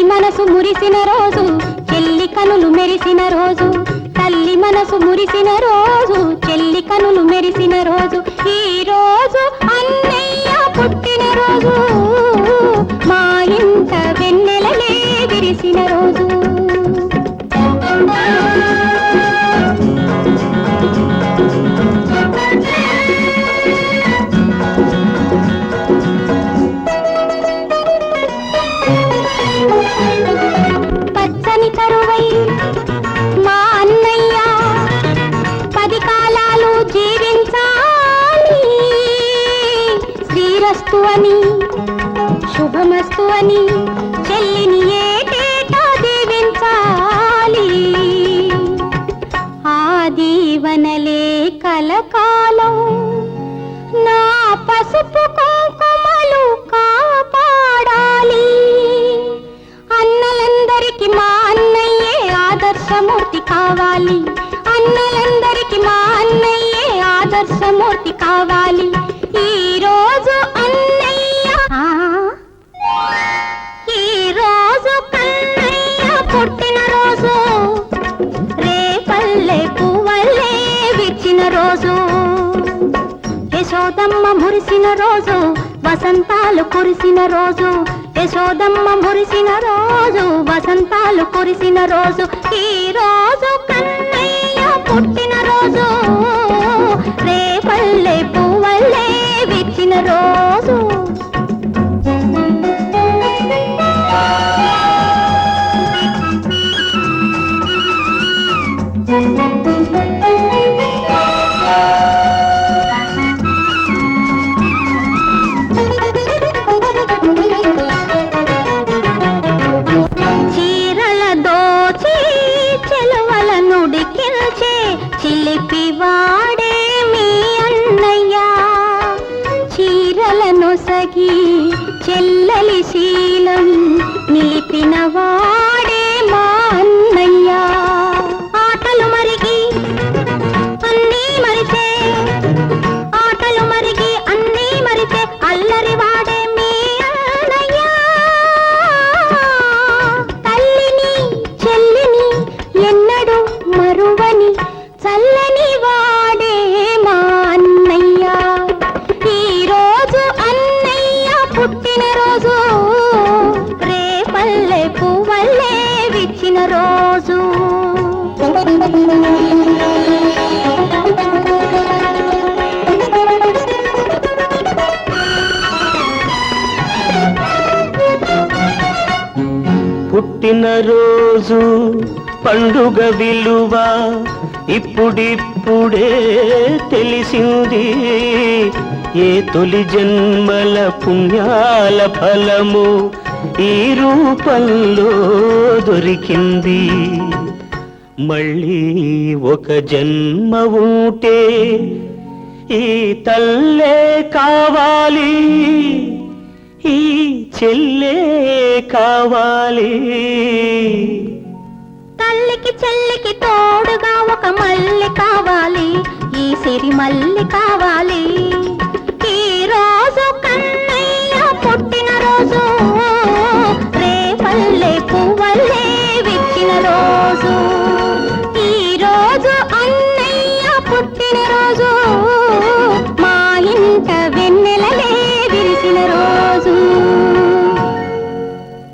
తల్లి మనసు మురిసిన రోజు చెల్లి కనులు మెరిసిన రోజు తల్లి మనసు మురిసిన రోజు చెల్లి కనులు మెరిసిన రోజు ఈ కరువై మా అన్నయ్య పది కాలాలు జీవించాలి. శ్రీరస్తు అని శుభమస్తు అని చెల్లిని ఏటేటా దీవించాలి. ఆ దీవనలే కలకాలం నా పసుపు ఆదర్శమూర్తి కావాలి. ఈ రోజు అన్నయ్య. ఆ, ఈ రోజు కన్నయ్య పుట్టిన రోజు. రేపల్లె పువ్వల్లే విచ్చిన రోజు. యశోదమ్మ మురిసిన రోజు వసంతాలు కురిసిన రోజు. యశోదమ్మ మురిసిన రోజు వసంతాలు కురిసిన రోజు. ఈ రోజు కన్నయ్య చీరల చిలిపి వాడే మీ అన్నయ్య. చీరలను సగి చెల్లలి శీలం నిలిపిన రోజు. పుట్టినరోజు పండుగ విలువ ఇప్పుడిప్పుడే తెలిసింది. ఏ తొలి జన్మల పుణ్యాల ఫలము ఈ రూపంలో దొరికింది. మళ్ళీ ఒక జన్మ ఉంటే ఈ తల్లే కావాలి. ఈ చెల్లే కావాలి. తల్లికి చెల్లికి తోడుగా ఒక మల్లె కావాలి. ఈ సిరి మల్లె కావాలి.